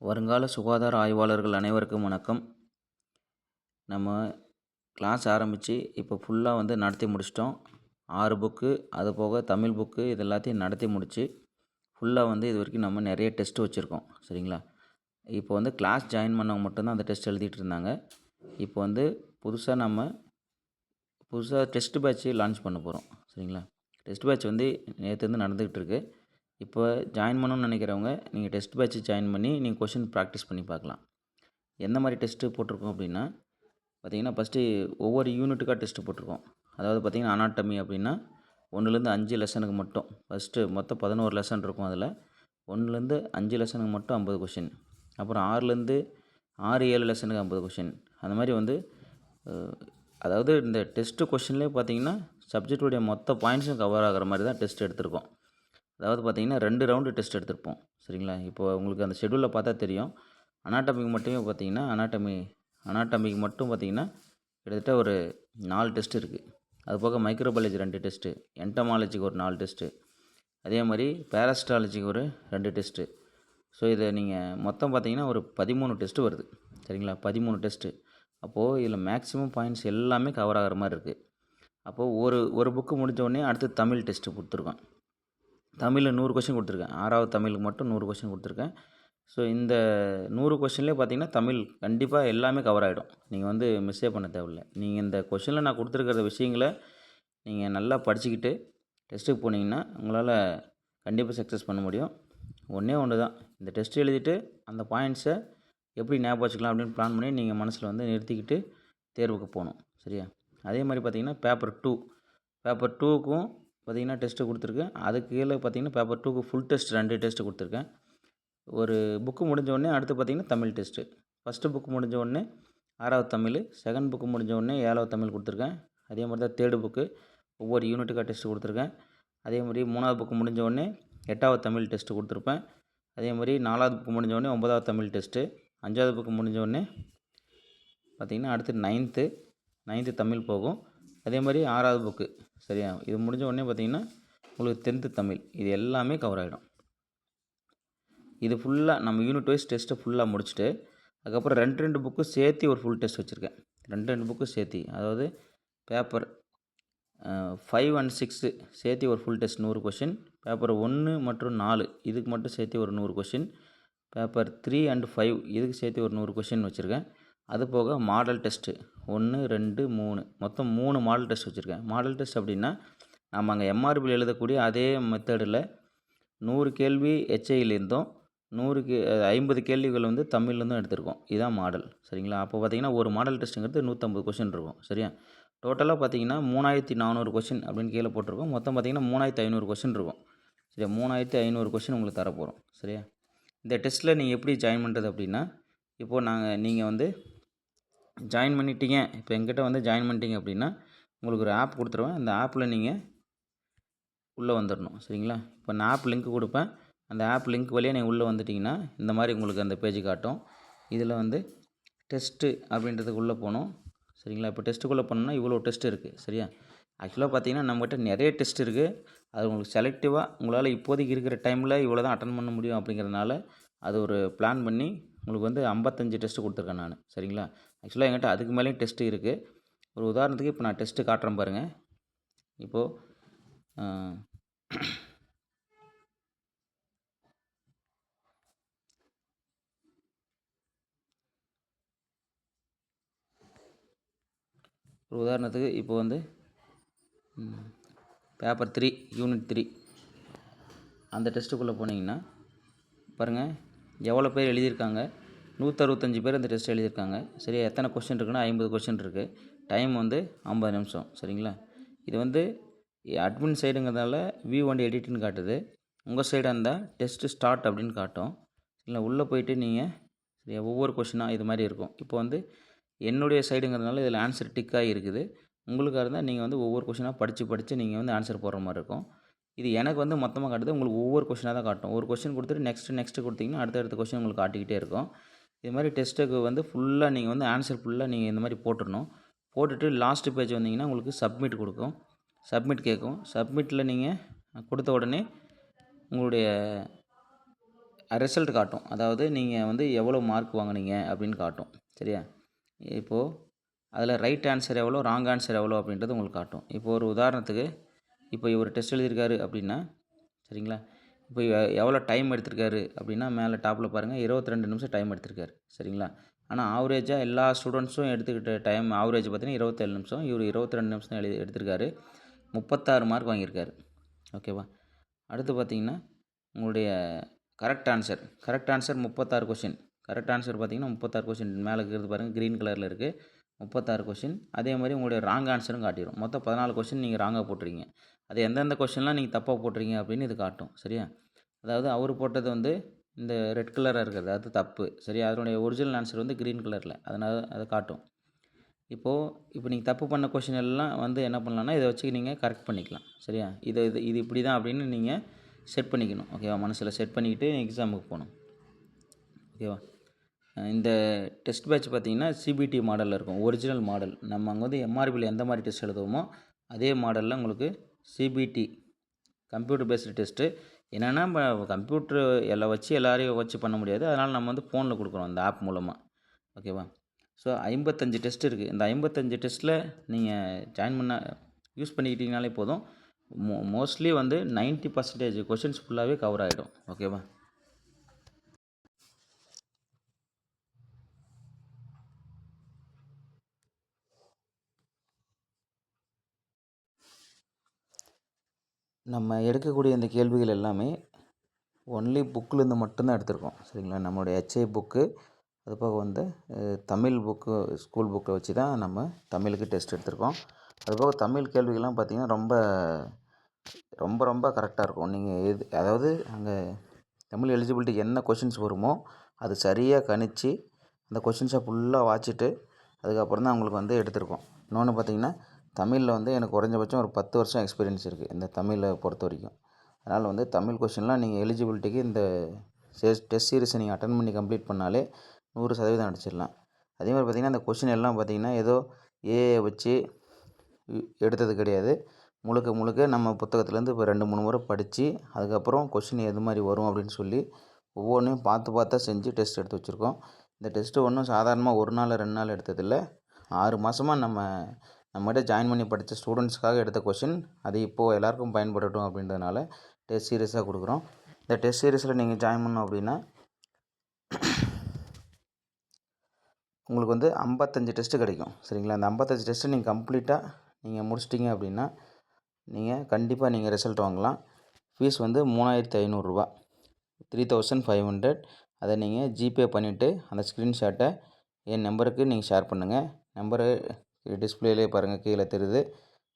வருங்கால சுகாதார ஆய்வாளர்கள் அனைவருக்கும் வணக்கம். நம்ம கிளாஸ் ஆரம்பித்து இப்போ ஃபுல்லாக வந்து நடத்தி முடிச்சிட்டோம். ஆறு புக்கு அது போக தமிழ் புக்கு இது எல்லாத்தையும் நடத்தி முடித்து ஃபுல்லாக வந்து இது வரைக்கும் நம்ம நிறைய டெஸ்ட் வச்சுருக்கோம். சரிங்களா? இப்போ வந்து கிளாஸ் ஜாயின் பண்ணவங்க மட்டும்தான் அந்த டெஸ்ட் எழுதிட்டு இருந்தாங்க. இப்போ வந்து புதுசாக நம்ம புதுசாக டெஸ்ட் பேட்ச் லான்ச் பண்ண போகிறோம் சரிங்களா? டெஸ்ட் பேட்ச் வந்து நேற்றுலேருந்து நடந்துக்கிட்டு இருக்கு. இப்போ ஜாயின் பண்ணணும்னு நினைக்கிறவங்க நீங்கள் டெஸ்ட் பேட்ச் ஜாயின் பண்ணி நீங்கள் கொஷின் ப்ராக்டிஸ் பண்ணி பார்க்கலாம். எந்த மாதிரி டெஸ்ட்டு போட்டிருக்கோம் அப்படின்னா பார்த்தீங்கன்னா ஃபஸ்ட்டு ஒவ்வொரு யூனிட்டுக்காக டெஸ்ட்டு போட்டிருக்கோம். அதாவது பார்த்தீங்கன்னா அனாட்டமி அப்படின்னா ஒன்றுலேருந்து அஞ்சு லெசனுக்கு மட்டும் ஃபஸ்ட்டு மொத்தம் பதினோரு லெசன் இருக்கும் அதில். ஒன்றுலேருந்து அஞ்சு லெசனுக்கு மட்டும் ஐம்பது கொஷின் அப்புறம் ஆறுலேருந்து ஆறு ஏழு லெசனுக்கு ஐம்பது கொஷின் அந்த மாதிரி வந்து அதாவது இந்த டெஸ்ட்டு கொஷின்லேயே பார்த்தீங்கன்னா சப்ஜெக்டுடைய மொத்த பாயிண்ட்ஸும் கவர் ஆகிற மாதிரி தான் டெஸ்ட் எடுத்திருக்கோம். அதாவது பார்த்தீங்கன்னா ரெண்டு ரவுண்டு டெஸ்ட் எடுத்திருப்போம். சரிங்களா? இப்போ உங்களுக்கு அந்த ஷெடியூலில் பார்த்தா தெரியும். அனாட்டமிக்கு மட்டுமே பார்த்தீங்கன்னா அனாட்டமி அனாட்டமிக்கு மட்டும் பார்த்தீங்கன்னா கிட்டத்தட்ட ஒரு நாலு டெஸ்ட் இருக்குது அது போக மைக்ரோபாலஜி ரெண்டு டெஸ்ட்டு என்டமாலஜிக்கு ஒரு நாலு டெஸ்ட்டு அதே மாதிரி பேரஸ்டாலஜிக்கு ஒரு ரெண்டு டெஸ்ட்டு ஸோ இதை நீங்கள் மொத்தம் பார்த்தீங்கன்னா ஒரு பதிமூணு டெஸ்ட்டு வருது. சரிங்களா? பதிமூணு டெஸ்ட்டு அப்போது இதில் மேக்ஸிமம் பாயிண்ட்ஸ் எல்லாமே கவர் ஆகிற மாதிரி இருக்குது அப்போது ஒரு ஒரு புக்கு முடிஞ்ச உடனே அடுத்து தமிழ் டெஸ்ட்டு கொடுத்துருக்கோம். தமிழில் நூறு கொஷின் கொடுத்துருக்கேன். ஆறாவது தமிழுக்கு மட்டும் நூறு கொஷின் கொடுத்துருக்கேன். ஸோ இந்த நூறு கொஷின்லேயே பார்த்தீங்கன்னா தமிழ் கண்டிப்பாக எல்லாமே கவர் ஆகிடும் நீங்கள் வந்து மிஸ்ஸே பண்ண தேவையில்லை. நீங்கள் இந்த கொஷினில் நான் கொடுத்துருக்கிற விஷயங்களை நீங்கள் நல்லா படிச்சுக்கிட்டு டெஸ்ட்டுக்கு போனீங்கன்னா உங்களால் கண்டிப்பாக சக்ஸஸ் பண்ண முடியும். ஒன்றே ஒன்று தான் இந்த டெஸ்ட் எழுதிட்டு அந்த பாயிண்ட்ஸை எப்படி ஞாபகம் வச்சுக்கலாம் அப்படின்னு பிளான் பண்ணி நீங்கள் மனசில் வந்து நிறுத்திக்கிட்டு தேர்வுக்கு போகணும். சரியா? அதே மாதிரி பார்த்தீங்கன்னா பேப்பர் டூ பேப்பர் டூக்கும் பார்த்தீங்கன்னா டெஸ்ட்டு கொடுத்துருக்கேன். அதுக்கு கீழே பார்த்தீங்கன்னா பேப்பர் டூக்கு ஃபுல் டெஸ்ட் ரெண்டு டெஸ்ட்டு கொடுத்துருக்கேன். ஒரு புக்கு முடிஞ்ச உடனே அடுத்து பார்த்தீங்கன்னா தமிழ் டெஸ்ட்டு ஃபஸ்ட்டு புக்கு முடிஞ்ச உடனே ஆறாவது தமிழ் செகண்ட் புக்கு முடிஞ்ச உடனே ஏழாவது தமிழ் கொடுத்துருக்கேன். அதே மாதிரி தான் தேர்டு புக்கு ஒவ்வொரு யூனிட்டுக்காக டெஸ்ட்டு கொடுத்துருக்கேன். அதே மாதிரி மூணாவது புக்கு முடிஞ்ச உடனே எட்டாவது தமிழ் டெஸ்ட்டு கொடுத்துருப்பேன். அதே மாதிரி நாலாவது புக்கு முடிஞ்ச உடனே ஒன்பதாவது தமிழ் டெஸ்ட்டு அஞ்சாவது புக்கு முடிஞ்ச உடனே பார்த்திங்கன்னா அடுத்து நைன்த்து நைன்த்து தமிழ் போகும். அதே மாதிரி ஆறாவது புக்கு சரியா? இது முடிஞ்ச உடனே பார்த்தீங்கன்னா உங்களுக்கு டென்த்து தமிழ். இது எல்லாமே கவர் ஆகிடும் இது ஃபுல்லாக நம்ம யூனிட் வைஸ் டெஸ்ட்டை ஃபுல்லாக முடிச்சுட்டு அதுக்கப்புறம் ரெண்டு ரெண்டு புக்கு சேர்த்து ஒரு ஃபுல் டெஸ்ட் வச்சுருக்கேன். ரெண்டு ரெண்டு புக்கு சேர்த்து அதாவது பேப்பர் ஃபைவ் அண்ட் சிக்ஸு சேர்த்து ஒரு ஃபுல் டெஸ்ட் நூறு கொஷின் பேப்பர் ஒன்று மற்றும் நாலு இதுக்கு மட்டும் சேர்த்து ஒரு நூறு question paper three and five இதுக்கு சேர்த்து ஒரு நூறு கொஷின் வச்சுருக்கேன். அது போக மாடல் டெஸ்ட்டு ஒன்று ரெண்டு மூணு. மொத்தம் மூணு மாடல் டெஸ்ட் வச்சுருக்கேன். மாடல் டெஸ்ட் அப்படின்னா நம்ம அங்கே எம்ஆர்பியில் எழுதக்கூடிய அதே மெத்தடில் நூறு கேள்வி ஹெச்ஐலேருந்தும் நூறு கே ஐம்பது கேள்விகள் வந்து தமிழ்லேருந்தும் எடுத்திருக்கோம். இதுதான் மாடல் சரிங்களா? அப்போ பார்த்தீங்கன்னா ஒரு மாடல் டெஸ்ட்டுங்கிறது நூற்றம்பது கொஷின் இருக்கும். சரியா? டோட்டலாக பார்த்தீங்கன்னா மூணாயிரத்தி நானூறு கொஷின் அப்படின்னு கீழே போட்டிருக்கோம். மொத்தம் பார்த்தீங்கன்னா மூணாயிரத்தி ஐநூறு கொஷின் இருக்கும். சரியா? மூணாயிரத்தி ஐநூறு கொஷின் உங்களுக்கு தரப்போகிறோம் சரியா? இந்த டெஸ்ட்டில் நீங்கள் எப்படி ஜாயின் பண்ணுறது அப்படின்னா இப்போது நாங்கள் நீங்கள் வந்து ஜாயின் பண்ணிட்டீங்க. இப்போ எங்கிட்ட வந்து ஜாயின் பண்ணிட்டீங்க அப்படின்னா உங்களுக்கு ஒரு ஆப் கொடுத்துருவேன். அந்த ஆப்பில் நீங்கள் உள்ளே வந்துடணும் சரிங்களா? இப்போ நான் ஆப் லிங்க் கொடுப்பேன். அந்த ஆப் லிங்க் வழியாக நீங்கள் உள்ளே வந்துட்டிங்கன்னா இந்த மாதிரி உங்களுக்கு அந்த பேஜ் காட்டும். இதில் வந்து டெஸ்ட்டு அப்படின்றதுக்கு உள்ளே போகணும். சரிங்களா? இப்போ டெஸ்ட்டுக்குள்ளே போனோம்னா இவ்வளோ டெஸ்ட் இருக்குது சரியா? ஆக்சுவலாக பார்த்தீங்கன்னா நம்மகிட்ட நிறைய டெஸ்ட் இருக்குது அது உங்களுக்கு செலக்டிவாக உங்களால் இப்போதைக்கு இருக்கிற டைமில் இவ்வளோ தான் அட்டன் பண்ண முடியும் அப்படிங்கிறதுனால அது ஒரு பிளான் பண்ணி உங்களுக்கு வந்து ஐம்பத்தஞ்சு டெஸ்ட்டு கொடுத்துருக்கேன் நான். சரிங்களா? ஆக்சுவலாக என்கிட்ட அதுக்கு மேலேயும் டெஸ்ட்டு இருக்குது ஒரு உதாரணத்துக்கு இப்போ நான் டெஸ்ட்டு காட்டுறேன் பாருங்கள் இப்போது ஒரு உதாரணத்துக்கு இப்போ வந்து பேப்பர் த்ரீ யூனிட் த்ரீ அந்த டெஸ்ட்டுக்குள்ளே போனீங்கன்னா பாருங்கள் எவ்வளோ பேர் எழுதியிருக்காங்க? நூற்றறுபத்தஞ்சு பேர் அந்த டெஸ்ட் எழுதியிருக்காங்க. சரியா? எத்தனை கொஷின் இருக்குன்னா ஐம்பது கொஷின் இருக்குது டைம் வந்து ஐம்பது நிமிஷம். சரிங்களா? இது வந்து அட்மின் சைடுங்கிறதால வியூ வந்து எடிட்னு காட்டுது. உங்கள் சைடாக இருந்தால் டெஸ்ட்டு ஸ்டார்ட் அப்படின்னு காட்டும். இல்லை உள்ளே போயிட்டு நீங்கள் சரியா ஒவ்வொரு கொஷினாக இது மாதிரி இருக்கும். இப்போ வந்து என்னுடைய சைடுங்கிறதுனால இதில் ஆன்சர் டிக்காக இருக்குது. உங்களுக்காக இருந்தால் நீங்கள் வந்து ஒவ்வொரு கொஷினாக படித்து படித்து நீங்கள் வந்து ஆன்சர் போடுற மாதிரி இருக்கும். இது எனக்கு வந்து மொத்தமாக காட்டுது. உங்களுக்கு ஒவ்வொரு கொஷினாக தான் காட்டும். ஒரு கொஷின் கொடுத்துட்டு நெக்ஸ்ட்டு நெக்ஸ்ட்டு கொடுத்தீங்கன்னா அடுத்தடுத்த கொஷின் உங்களுக்கு காட்டிக்கிட்டே இருக்கும். இது மாதிரி டெஸ்ட்டுக்கு வந்து ஃபுல்லாக நீங்கள் வந்து ஆன்சர் ஃபுல்லாக நீங்கள் இந்த மாதிரி போட்டுடணும். போட்டுட்டு லாஸ்ட்டு பேஜ் வந்தீங்கன்னா உங்களுக்கு சப்மிட் கொடுக்கும். சப்மிட் கேட்கும். சப்மிட்டில் நீங்கள் கொடுத்த உடனே உங்களுடைய ரிசல்ட் காட்டும். அதாவது நீங்கள் வந்து எவ்வளோ மார்க் வாங்குனீங்க அப்படின்னு காட்டும். சரியா? இப்போது அதில் ரைட் ஆன்சர் எவ்வளோ ராங் ஆன்சர் எவ்வளோ அப்படின்றது உங்களுக்கு காட்டும். இப்போ ஒரு உதாரணத்துக்கு இப்போ இவர் டெஸ்ட் எழுதியிருக்காரு அப்படின்னா சரிங்களா? இப்போ எவ்வளோ டைம் எடுத்திருக்காரு அப்படின்னா மேலே டாப்பில் பாருங்கள் 22 நிமிஷம் டைம் எடுத்திருக்காரு சரிங்களா? ஆனால் ஆவரேஜாக எல்லா ஸ்டூடெண்ட்ஸும் எடுத்துக்கிட்ட டைம் ஆவரேஜ் பார்த்தீங்கன்னா இருபத்தேழு நிமிஷம் இவர் 22 நிமிஷம் எழுதி எடுத்திருக்காரு. முப்பத்தாறு மார்க் வாங்கியிருக்காரு ஓகேவா அடுத்து பார்த்தீங்கன்னா உங்களுடைய கரெக்ட் ஆன்சர் கரெக்ட் ஆன்சர் முப்பத்தாறு கொஷின் கரெக்ட் ஆன்சர் பார்த்தீங்கன்னா முப்பத்தாறு கொஷின் மேலே இருக்கிறது பாருங்கள் க்ரீன் கலரில் இருக்குது முப்பத்தாறு கொஷின் அதே மாதிரி உங்களுடைய ராங் ஆன்சரும் காட்டிடும் மொத்தம் பதினாலு கொஷின் நீங்கள் ராங்காக போட்டிருக்கீங்க. அது எந்தெந்த கொஷின்லாம் நீங்கள் தப்பாக போட்டிருங்க அப்படின்னு இது காட்டும். சரியா? அதாவது அவர் போட்டது வந்து இந்த ரெட் கலராக இருக்கிறது. அது தப்பு. சரியா? அதனுடைய ஒரிஜினல் ஆன்சர் வந்து க்ரீன் கலரில் அதனால் அதை காட்டும். இப்போது இப்போ நீங்கள் தப்பு பண்ண கொஷின் எல்லாம் வந்து என்ன பண்ணலாம்னா இதை வச்சு நீங்கள் கரெக்ட் பண்ணிக்கலாம். சரியா? இது இது இது இப்படி தான் அப்படின்னு நீங்கள் செட் பண்ணிக்கணும். ஓகேவா மனசில் செட் பண்ணிக்கிட்டு எக்ஸாமுக்கு போகணும். ஓகேவா இந்த டெஸ்ட் பேட்ச் பார்த்தீங்கன்னா சிபிடி மாடலில் இருக்கும். ஒரிஜினல் மாடல் நம்ம அங்கே வந்து எம்ஆர்பியில் எந்த மாதிரி டெஸ்ட் எழுதுவோமோ அதே மாடலில் உங்களுக்கு சிபிடி கம்ப்யூட்டர் பேஸ்டு டெஸ்ட்டு என்னென்னா இப்போ கம்ப்யூட்ரு எல்லாம் வச்சு எல்லாரையும் வச்சு பண்ண முடியாது. அதனால் நம்ம வந்து ஃபோனில் கொடுக்குறோம் இந்த ஆப் மூலமாக ஓகேவா ஸோ ஐம்பத்தஞ்சு டெஸ்ட் இருக்குது இந்த ஐம்பத்தஞ்சு டெஸ்ட்டில் நீங்கள் ஜாயின் பண்ண யூஸ் பண்ணிக்கிட்டீங்கனாலே போதும். மோ மோஸ்ட்லி வந்து 90% பர்சன்டேஜ் கொஷின்ஸ் ஃபுல்லாகவே கவர் ஆகிடும் ஓகேவா நம்ம எடுக்கக்கூடிய இந்த கேள்விகள் எல்லாமே ஒன்லி புக்கிலேருந்து மட்டும்தான் எடுத்திருக்கோம். சரிங்களா? நம்மளுடைய ஹெச்ஐ புக்கு அது போக வந்து தமிழ் புக்கு ஸ்கூல் புக்கை வச்சு தான் நம்ம தமிழுக்கு டெஸ்ட் எடுத்திருக்கோம். அதுபோக தமிழ் கேள்விகள்லாம் பார்த்திங்கன்னா ரொம்ப ரொம்ப ரொம்ப கரெக்டாக இருக்கும். நீங்கள் எது அதாவது அங்கே தமிழ் எலிஜிபிலிட்டி என்ன கொஷின்ஸ் வருமோ அது சரியாக கணிச்சு அந்த கொஷின்ஸை ஃபுல்லாக வாச்சிட்டு அதுக்கப்புறம் தான் உங்களுக்கு வந்து எடுத்திருக்கோம். இன்னொன்று பார்த்தீங்கன்னா தமிழில் வந்து எனக்கு குறைஞ்சபட்சம் ஒரு பத்து வருஷம் எக்ஸ்பீரியன்ஸ் இருக்குது இந்த தமிழை பொறுத்த வரைக்கும். அதனால் வந்து தமிழ் கொஷின்லாம் நீங்கள் எலிஜிபிலிட்டிக்கு இந்த டெஸ்ட் சீரிஸை நீங்கள் அட்டன் பண்ணி கம்ப்ளீட் பண்ணாலே நூறு சதவீதம் அடிச்சிடலாம். அதே மாதிரி பார்த்திங்கன்னா அந்த கொஷின் எல்லாம் பார்த்திங்கன்னா ஏதோ ஏ வச்சு எடுத்தது கிடையாது. முழுக்க முழுக்க நம்ம புத்தகத்துலேருந்து இப்போ ரெண்டு மூணு முறை படித்து அதுக்கப்புறம் கொஷின் எது மாதிரி வரும் அப்படின்னு சொல்லி ஒவ்வொன்றையும் பார்த்து பார்த்தா செஞ்சு டெஸ்ட் எடுத்து வச்சுருக்கோம். இந்த டெஸ்ட்டு ஒன்றும் சாதாரணமாக ஒரு நாள் ரெண்டு நாள் எடுத்ததில்லை. ஆறு மாதமாக நம்ம நம்மகிட்ட ஜாயின் பண்ணி படித்த ஸ்டூடெண்ட்ஸ்க்காக எடுத்த கொஷின் அது இப்போது எல்லாருக்கும் பயன்படட்டும் அப்படின்றதுனால டெஸ்ட் சீரியஸாக கொடுக்குறோம். இந்த டெஸ்ட் சீரியஸில் நீங்கள் ஜாயின் பண்ணோம் அப்படின்னா உங்களுக்கு வந்து ஐம்பத்தஞ்சு டெஸ்ட்டு கிடைக்கும். சரிங்களா? அந்த ஐம்பத்தஞ்சு டெஸ்ட்டு நீங்கள் கம்ப்ளீட்டாக நீங்கள் முடிச்சிட்டிங்க அப்படின்னா நீங்கள் கண்டிப்பாக நீங்கள் ரிசல்ட் வாங்கலாம். ஃபீஸ் வந்து மூணாயிரத்தி ஐநூறுரூவா த்ரீ தௌசண்ட் ஃபைவ் ஹண்ட்ரட் அதை நீங்கள் ஜிபே பண்ணிவிட்டு அந்த ஸ்க்ரீன்ஷாட்டை என் நம்பருக்கு நீங்கள் ஷேர் பண்ணுங்கள் நம்பரு டிஸ்பிளேலே பாருங்கள் கீழே தெரியுது.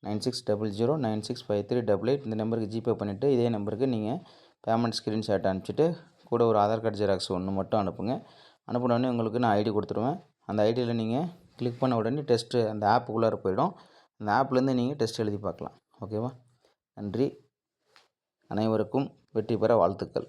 Nine six double zero nine six five three double eight இந்த நம்பருக்கு ஜிபே பண்ணிவிட்டு இதே நம்பருக்கு நீங்கள் பேமெண்ட் ஸ்க்ரீன்ஷாட் அனுப்பிச்சிட்டு கூட ஒரு ஆதார் கார்டு ஜெராக்ஸ் ஒன்று மட்டும் அனுப்புங்க. அனுப்பினோடனே உங்களுக்கு நான் ஐடி கொடுத்துருவேன். அந்த ஐடியில் நீங்கள் கிளிக் பண்ண உடனே டெஸ்ட்டு அந்த ஆப்புக்குள்ளார போயிடும். அந்த ஆப்லேருந்து நீங்கள் டெஸ்ட் எழுதி பார்க்கலாம். ஓகேவா? நன்றி. அனைவருக்கும் வெற்றி பெற வாழ்த்துக்கள்.